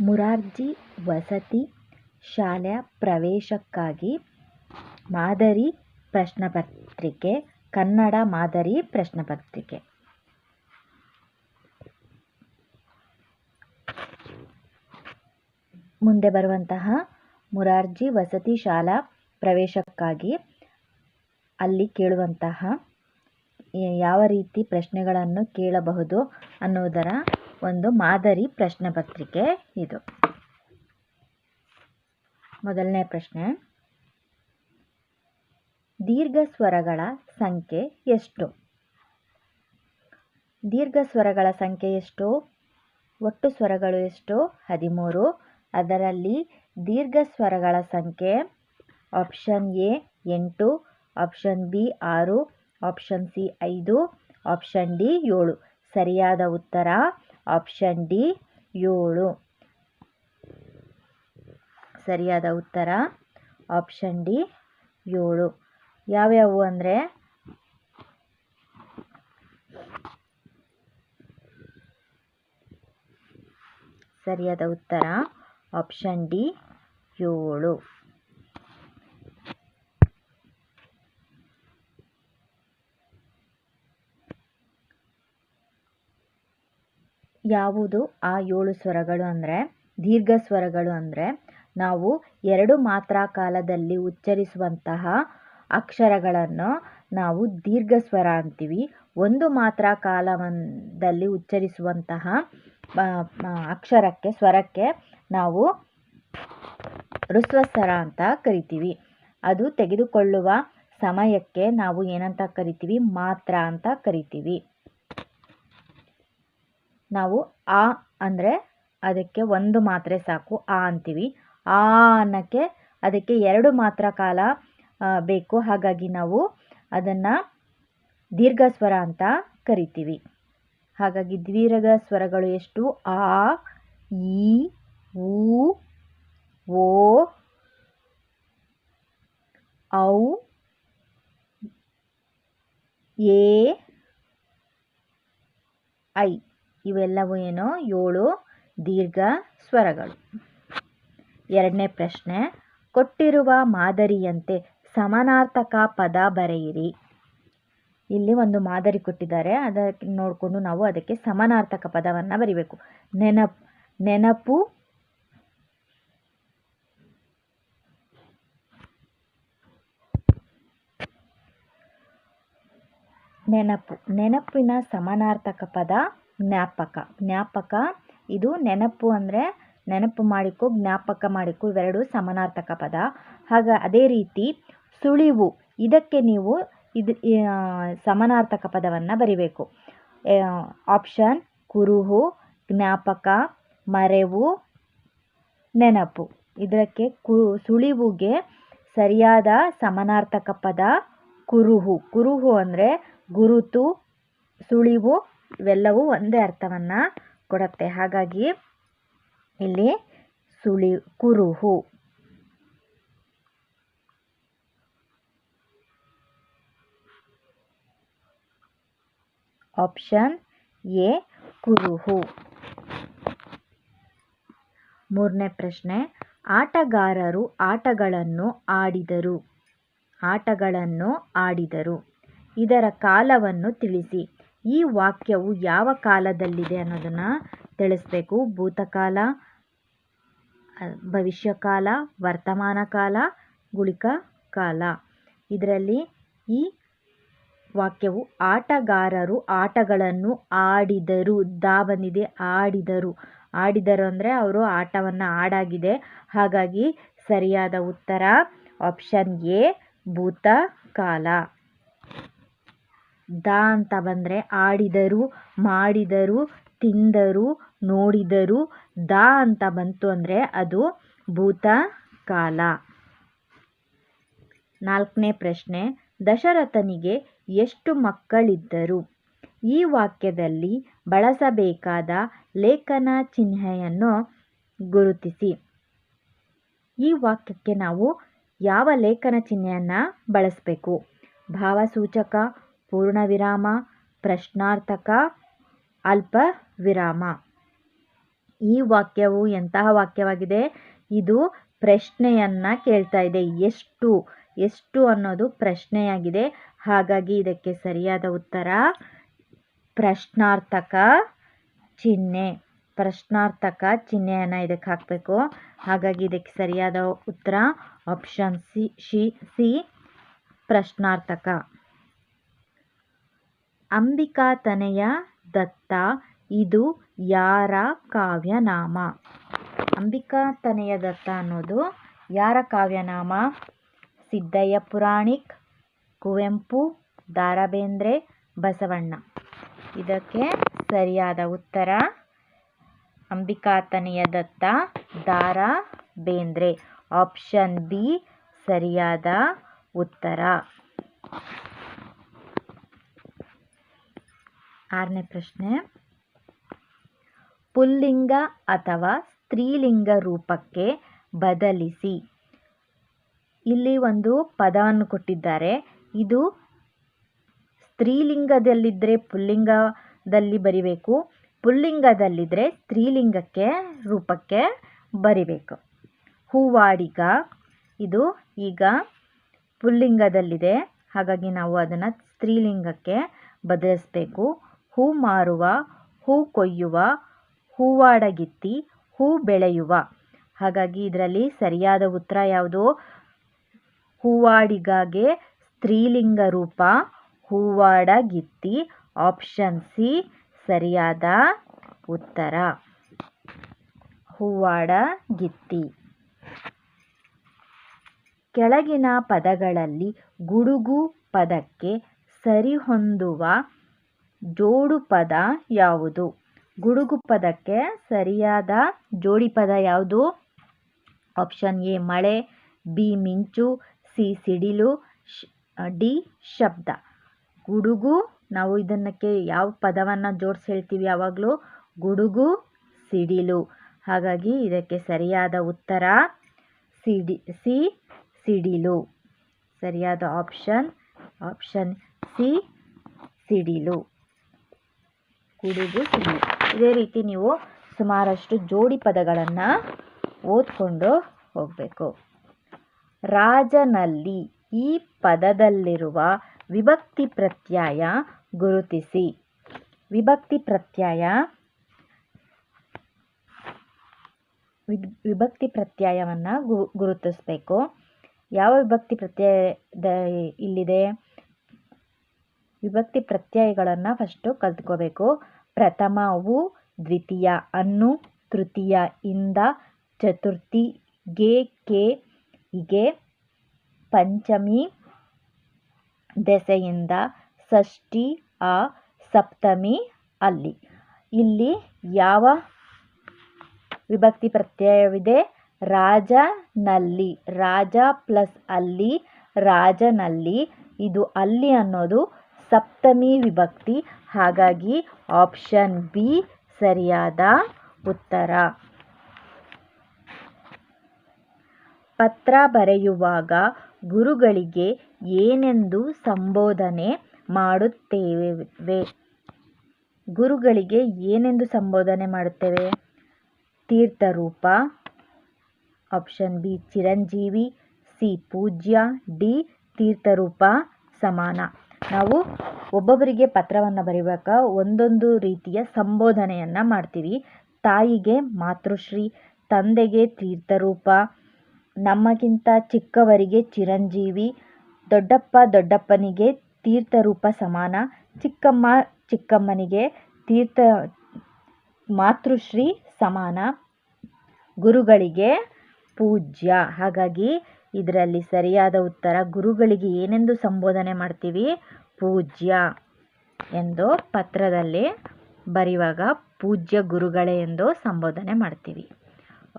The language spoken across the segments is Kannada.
ಮುರಾರ್ಜಿ ವಸತಿ ಶಾಲೆಯ ಪ್ರವೇಶಕ್ಕಾಗಿ ಮಾದರಿ ಪ್ರಶ್ನೆಪತ್ರಿಕೆ, ಕನ್ನಡ ಮಾದರಿ ಪ್ರಶ್ನೆಪತ್ರಿಕೆ. ಮುಂದೆ ಬರುವಂತಹ ಮುರಾರ್ಜಿ ವಸತಿ ಶಾಲಾ ಪ್ರವೇಶಕ್ಕಾಗಿ ಅಲ್ಲಿ ಕೇಳುವಂತಹ, ಯಾವ ರೀತಿ ಪ್ರಶ್ನೆಗಳನ್ನು ಕೇಳಬಹುದು ಅನ್ನುವುದರ ಒಂದು ಮಾದರಿ ಪ್ರಶ್ನೆಪತ್ರಿಕೆ ಇದು. ಮೊದಲನೇ ಪ್ರಶ್ನೆ. ದೀರ್ಘ ಸ್ವರಗಳ ಸಂಖ್ಯೆ ಎಷ್ಟು? ದೀರ್ಘ ಸ್ವರಗಳ ಸಂಖ್ಯೆ ಎಷ್ಟು? ಒಟ್ಟು ಸ್ವರಗಳು ಎಷ್ಟು? ಹದಿಮೂರು. ಅದರಲ್ಲಿ ದೀರ್ಘ ಸ್ವರಗಳ ಸಂಖ್ಯೆ ಆಪ್ಷನ್ ಎ ಎಂಟು, ಆಪ್ಷನ್ ಬಿ ಆರು, ಆಪ್ಷನ್ ಸಿ ಐದು, ಆಪ್ಷನ್ ಡಿ ಏಳು. ಸರಿಯಾದ ಉತ್ತರ ಆಪ್ಷನ್ ಡಿ, ಏಳು. ಸರಿಯಾದ ಉತ್ತರ? ಆಪ್ಷನ್ ಡಿ, ಏಳು. ಯಾವ್ಯಾವು ಅಂದರೆ? ಸರಿಯಾದ ಉತ್ತರ? ಆಪ್ಷನ್ ಡಿ, ಏಳು. ಯಾವುದು? ಆ ಏಳು ಸ್ವರಗಳು ಅಂದರೆ, ದೀರ್ಘ ಸ್ವರಗಳು ಅಂದರೆ, ನಾವು ಎರಡು ಮಾತ್ರ ಕಾಲದಲ್ಲಿ ಉಚ್ಚರಿಸುವಂತಹ ಅಕ್ಷರಗಳನ್ನು ನಾವು ದೀರ್ಘ ಸ್ವರ ಅಂತೀವಿ. ಒಂದು ಮಾತ್ರ ಕಾಲದಲ್ಲಿ ಉಚ್ಚರಿಸುವಂತಹ ಅಕ್ಷರಕ್ಕೆ, ಸ್ವರಕ್ಕೆ ನಾವು ಹ್ರಸ್ವ ಸ್ವರ ಅಂತ ಕರಿತೀವಿ. ಅದು ತೆಗೆದುಕೊಳ್ಳುವ ಸಮಯಕ್ಕೆ ನಾವು ಏನಂತ ಕರಿತೀವಿ? ಮಾತ್ರ ಅಂತ ಕರಿತೀವಿ. ನಾವು ಆ ಅಂದರೆ ಅದಕ್ಕೆ ಒಂದು ಮಾತ್ರೆ ಸಾಕು, ಆ ಅಂತೀವಿ. ಆ ಅನ್ನೋಕ್ಕೆ ಅದಕ್ಕೆ ಎರಡು ಮಾತ್ರ ಕಾಲ ಬೇಕು. ಹಾಗಾಗಿ ನಾವು ಅದನ್ನು ದೀರ್ಘ ಸ್ವರ ಅಂತ ಕರಿತೀವಿ. ಹಾಗಾಗಿ ದೀರ್ಘ ಸ್ವರಗಳು ಎಷ್ಟು? ಆ, ಈ ಊ ಓ, ಔ, ಎ, ಐ. ಇವೆಲ್ಲವೂ ಏನು? ಏಳು ದೀರ್ಘ ಸ್ವರಗಳು. ಎರಡನೇ ಪ್ರಶ್ನೆ, ಕೊಟ್ಟಿರುವ ಮಾದರಿಯಂತೆ ಸಮಾನಾರ್ಥಕ ಪದ ಬರೆಯಿರಿ. ಇಲ್ಲಿ ಒಂದು ಮಾದರಿ ಕೊಟ್ಟಿದ್ದಾರೆ. ಅದಕ್ಕೆ ನೋಡಿಕೊಂಡು ನಾವು ಅದಕ್ಕೆ ಸಮಾನಾರ್ಥಕ ಪದವನ್ನು ಬರೀಬೇಕು. ನೆನಪು ನೆನಪು ನೆನಪು. ನೆನಪಿನ ಸಮಾನಾರ್ಥಕ ಪದ ಜ್ಞಾಪಕ. ಜ್ಞಾಪಕ, ಇದು ನೆನಪು ಅಂದರೆ ನೆನಪು ಮಾಡಿಕೊ, ಜ್ಞಾಪಕ ಮಾಡಿಕೊ ಇವೆರಡು ಸಮಾನಾರ್ಥಕ ಪದ. ಹಾಗೆ ಅದೇ ರೀತಿ ಸುಳಿವು, ಇದಕ್ಕೆ ನೀವು ಇದು ಸಮಾನಾರ್ಥಕ ಪದವನ್ನು ಬರಿಬೇಕು. ಆಪ್ಷನ್, ಕುರುಹು, ಜ್ಞಾಪಕ, ಮರೆವು, ನೆನಪು. ಇದಕ್ಕೆ ಕು, ಸುಳಿವುಗೆ ಸರಿಯಾದ ಸಮಾನಾರ್ಥಕ ಪದ ಕುರುಹು. ಕುರುಹು ಅಂದರೆ ಗುರುತು, ಸುಳಿವು ಇವೆಲ್ಲವೂ ಒಂದೇ ಅರ್ಥವನ್ನು ಕೊಡುತ್ತೆ. ಹಾಗಾಗಿ ಇಲ್ಲಿ ಸುಳಿ, ಕುರುಹು. Option A, ಕುರುಹು. ಮೂರನೇ ಪ್ರಶ್ನೆ, ಆಟಗಾರರು ಆಟಗಳನ್ನು ಆಡಿದರು. ಆಟಗಳನ್ನು ಆಡಿದರು. ಇದರ ಕಾಲವನ್ನು ತಿಳಿಸಿ. ಈ ವಾಕ್ಯವು ಯಾವ ಕಾಲದಲ್ಲಿದೆ ಅನ್ನೋದನ್ನು ತಿಳಿಸ್ಬೇಕು. ಭೂತಕಾಲ, ಭವಿಷ್ಯಕಾಲ, ವರ್ತಮಾನ ಕಾಲ, ಗುಳಿಕ ಕಾಲ. ಇದರಲ್ಲಿ ಈ ವಾಕ್ಯವು ಆಟಗಾರರು ಆಟಗಳನ್ನು ಆಡಿದರು. ದಾ ಬಂದಿದೆ, ಆಡಿದರು. ಆಡಿದರು ಅಂದರೆ ಅವರು ಆಟವನ್ನು ಆಡಾಗಿದೆ. ಹಾಗಾಗಿ ಸರಿಯಾದ ಉತ್ತರ, ಆಪ್ಷನ್ ಎ, ಭೂತಕಾಲ. ದ ಅಂತ ಬಂದರೆ ಆಡಿದರು, ಮಾಡಿದರು, ತಿಂದರು, ನೋಡಿದರು ದ ಅಂತ ಬಂತು ಅಂದರೆ ಅದು ಭೂತಕಾಲ. ನಾಲ್ಕನೇ ಪ್ರಶ್ನೆ, ದಶರಥನಿಗೆ ಎಷ್ಟು ಮಕ್ಕಳಿದ್ದರು? ಈ ವಾಕ್ಯದಲ್ಲಿ ಬಳಸಬೇಕಾದ ಲೇಖನ ಚಿಹ್ನೆಯನ್ನು ಗುರುತಿಸಿ. ಈ ವಾಕ್ಯಕ್ಕೆ ನಾವು ಯಾವ ಲೇಖನ ಚಿಹ್ನೆಯನ್ನು ಬಳಸಬೇಕು? ಭಾವಸೂಚಕ ಪೂರ್ಣ ವಿರಾಮ ಪ್ರಶ್ನಾರ್ಥಕ ಅಲ್ಪ ವಿರಾಮ ಈ ವಾಕ್ಯವು ಎಂತಹ ವಾಕ್ಯವಾಗಿದೆ? ಇದು ಪ್ರಶ್ನೆಯನ್ನು ಕೇಳ್ತಾ ಇದೆ. ಎಷ್ಟು? ಎಷ್ಟು ಅನ್ನೋದು ಪ್ರಶ್ನೆಯಾಗಿದೆ. ಹಾಗಾಗಿ ಇದಕ್ಕೆ ಸರಿಯಾದ ಉತ್ತರ, ಪ್ರಶ್ನಾರ್ಥಕ ಚಿಹ್ನೆ. ಪ್ರಶ್ನಾರ್ಥಕ ಚಿಹ್ನೆಯನ್ನು ಇದಕ್ಕೆ ಹಾಕಬೇಕು. ಹಾಗಾಗಿ ಇದಕ್ಕೆ ಸರಿಯಾದ ಉತ್ತರ ಆಪ್ಷನ್ ಸಿ ಶಿ ಸಿ ಪ್ರಶ್ನಾರ್ಥಕ. ಅಂಬಿಕಾತನೆಯ ದತ್ತ ಇದು ಯಾರ ಕಾವ್ಯನಾಮ? ಅಂಬಿಕಾತನೆಯ ದತ್ತ ಅನ್ನೋದು ಯಾರ ಕಾವ್ಯನಾಮ? ಸಿದ್ದಯ್ಯ ಪುರಾಣಿಕ್, ಕುವೆಂಪು, ದಾರಬೇಂದ್ರೆ, ಬಸವಣ್ಣ. ಇದಕ್ಕೆ ಸರಿಯಾದ ಉತ್ತರ, ಅಂಬಿಕಾತನೆಯ ದತ್ತ ದಾರಾ ಬೇಂದ್ರೆ ಆಪ್ಷನ್ ಬಿ, ಸರಿಯಾದ ಉತ್ತರ. ಆರನೇ ಪ್ರಶ್ನೆ. ಪುಲ್ಲಿಂಗ ಅಥವಾ ಸ್ತ್ರೀಲಿಂಗ ರೂಪಕ್ಕೆ ಬದಲಿಸಿ. ಇಲ್ಲಿ ಒಂದು ಪದವನ್ನು ಕೊಟ್ಟಿದ್ದಾರೆ. ಇದು ಸ್ತ್ರೀಲಿಂಗದಲ್ಲಿದ್ದರೆ ಪುಲ್ಲಿಂಗದಲ್ಲಿ ಬರಿಬೇಕು. ಪುಲ್ಲಿಂಗದಲ್ಲಿದ್ದರೆ ಸ್ತ್ರೀಲಿಂಗಕ್ಕೆ ರೂಪಕ್ಕೆ ಬರಿಬೇಕು. ಹೂವಾಡಿಗ. ಇದು ಈಗ ಪುಲ್ಲಿಂಗದಲ್ಲಿದೆ. ಹಾಗಾಗಿ ನಾವು ಅದನ್ನು ಸ್ತ್ರೀಲಿಂಗಕ್ಕೆ ಬದಲಿಸಬೇಕು. ಹೂ ಮಾರುವ, ಹೂ ಕೊಯ್ಯುವ ಹೂವಾಡಗಿತ್ತಿ ಹೂ ಬೆಳೆಯುವ. ಹಾಗಾಗಿ ಇದರಲ್ಲಿ ಸರಿಯಾದ ಉತ್ತರ ಯಾವುದು? ಹೂವಾಡಿಗಾಗೆ ಸ್ತ್ರೀಲಿಂಗ ರೂಪ ಹೂವಾಡಗಿತ್ತಿ ಆಪ್ಷನ್ ಸಿ ಸರಿಯಾದ ಉತ್ತರ. ಹೂವಾಡಗಿತ್ತಿ ಕೆಳಗಿನ ಪದಗಳಲ್ಲಿ ಗುಡುಗು ಪದಕ್ಕೆ ಸರಿಹೊಂದುವ ಜೋಡು ಪದ ಯಾವುದು? ಗುಡುಗು ಪದಕ್ಕೆ ಸರಿಯಾದ ಜೋಡಿ ಪದ ಯಾವುದು? ಆಪ್ಷನ್ ಎ, ಮಳೆ, ಬಿ, ಮಿಂಚು, ಸಿ, ಸಿಡಿಲು ಡಿ, ಶಬ್ದ. ಗುಡುಗು, ನಾವು ಇದನ್ನಕ್ಕೆ ಯಾವ ಪದವನ್ನು ಜೋಡಿಸಿ ಹೇಳ್ತೀವಿ ಯಾವಾಗಲೂ? ಗುಡುಗು, ಸಿಡಿಲು. ಹಾಗಾಗಿ ಇದಕ್ಕೆ ಸರಿಯಾದ ಉತ್ತರ, ಸಿಡಿ, ಸಿ, ಸಿಡಿಲು. ಸರಿಯಾದ ಆಪ್ಷನ್ ಆಪ್ಷನ್ ಸಿ, ಸಿಡಿಲು. ಗುಡುಗು ಸುಮ್ಮನೆ. ಇದೇ ರೀತಿ ನೀವು ಸುಮಾರಷ್ಟು ಜೋಡಿ ಪದಗಳನ್ನು ಓದ್ಕೊಂಡು ಹೋಗಬೇಕು. ರಾಜನಲ್ಲಿ ಈ ಪದದಲ್ಲಿರುವ ವಿಭಕ್ತಿ ಪ್ರತ್ಯಯ ಗುರುತಿಸಿ. ವಿಭಕ್ತಿ ಪ್ರತ್ಯಯ ವಿಭಕ್ತಿ ಪ್ರತ್ಯಯವನ್ನು ಗುರುತಿಸಬೇಕು. ಯಾವ ವಿಭಕ್ತಿ ಪ್ರತ್ಯಯ ಇಲ್ಲಿದೆ? ವಿಭಕ್ತಿ ಪ್ರತ್ಯಯಗಳನ್ನು ಫಸ್ಟು ಕಲ್ತ್ಕೋಬೇಕು. ಪ್ರಥಮವು ದ್ವಿತೀಯ ಅನ್ನು, ತೃತೀಯ ಇಂದ, ಚತುರ್ಥಿ ಗೆ, ಕೆ ಹೀಗೆ ಪಂಚಮಿ ದೆಸೆಯಿಂದ, ಷಷ್ಠಿ ಅ ಸಪ್ತಮಿ ಅಲ್ಲಿ. ಇಲ್ಲಿ ಯಾವ ವಿಭಕ್ತಿ ಪ್ರತ್ಯಯವಿದೆ? ರಾಜನಲ್ಲಿ, ರಾಜ ಪ್ಲಸ್ ಅಲ್ಲಿ, ರಾಜನಲ್ಲಿ. ಇದು ಅಲ್ಲಿ ಅನ್ನೋದು ಸಪ್ತಮಿ ವಿಭಕ್ತಿ. ಹಾಗಾಗಿ ಆಪ್ಷನ್ ಬಿ ಸರಿಯಾದ ಉತ್ತರ. ಪತ್ರ ಬರೆಯುವಾಗ ಗುರುಗಳಿಗೆ ಏನೆಂದು ಸಂಬೋಧನೆ ಮಾಡುತ್ತೇವೆ? ಗುರುಗಳಿಗೆ ಏನೆಂದು ಸಂಬೋಧನೆ ಮಾಡುತ್ತೇವೆ? ತೀರ್ಥರೂಪ. ಆಪ್ಷನ್ ಬಿ ಚಿರಂಜೀವಿ. ಸಿ ಪೂಜ್ಯ. ಡಿ ತೀರ್ಥರೂಪ ಸಮಾನ. ನಾವು ಒಬ್ಬೊಬ್ಬರಿಗೆ ಪತ್ರವನ್ನು ಬರೆಯುವಾಗ ಒಂದೊಂದು ರೀತಿಯ ಸಂಬೋಧನೆಯನ್ನು ಮಾಡ್ತೀವಿ. ತಾಯಿಗೆ ಮಾತೃಶ್ರೀ, ತಂದೆಗೆ ತೀರ್ಥರೂಪ ನಮಗಿಂತ ಚಿಕ್ಕವರಿಗೆ ಚಿರಂಜೀವಿ, ದೊಡ್ಡಪ್ಪ ದೊಡ್ಡಪ್ಪನಿಗೆ ತೀರ್ಥರೂಪ ಸಮಾನ, ಚಿಕ್ಕಮ್ಮ ಚಿಕ್ಕಮ್ಮನಿಗೆ ತೀರ್ಥ ಮಾತೃಶ್ರೀ ಸಮಾನ, ಗುರುಗಳಿಗೆ ಪೂಜ್ಯ. ಹಾಗಾಗಿ ಇದರಲ್ಲಿ ಸರಿಯಾದ ಉತ್ತರ, ಗುರುಗಳಿಗೆ ಏನೆಂದು ಸಂಬೋಧನೆ ಮಾಡ್ತೀವಿ? ಪೂಜ್ಯ ಎಂದು ಪತ್ರದಲ್ಲಿ ಬರೆಯುವಾಗ ಪೂಜ್ಯ ಗುರುಗಳೇ ಎಂದು ಸಂಬೋಧನೆ ಮಾಡ್ತೀವಿ.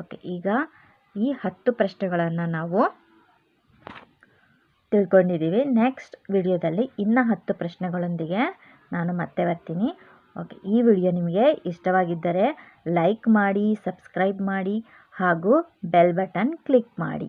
ಓಕೆ, ಈಗ ಈ ಹತ್ತು ಪ್ರಶ್ನೆಗಳನ್ನು ನಾವು ತಿಳ್ಕೊಂಡಿದ್ದೀವಿ. ನೆಕ್ಸ್ಟ್ ವಿಡಿಯೋದಲ್ಲಿ ಇನ್ನು ಹತ್ತು ಪ್ರಶ್ನೆಗಳೊಂದಿಗೆ ನಾನು ಮತ್ತೆ ಬರ್ತೀನಿ. ಓಕೆ, ಈ ವಿಡಿಯೋ ನಿಮಗೆ ಇಷ್ಟವಾಗಿದ್ದರೆ ಲೈಕ್ ಮಾಡಿ, ಸಬ್ಸ್ಕ್ರೈಬ್ ಮಾಡಿ ಹಾಗೂ ಬೆಲ್ ಬಟನ್ ಕ್ಲಿಕ್ ಮಾಡಿ.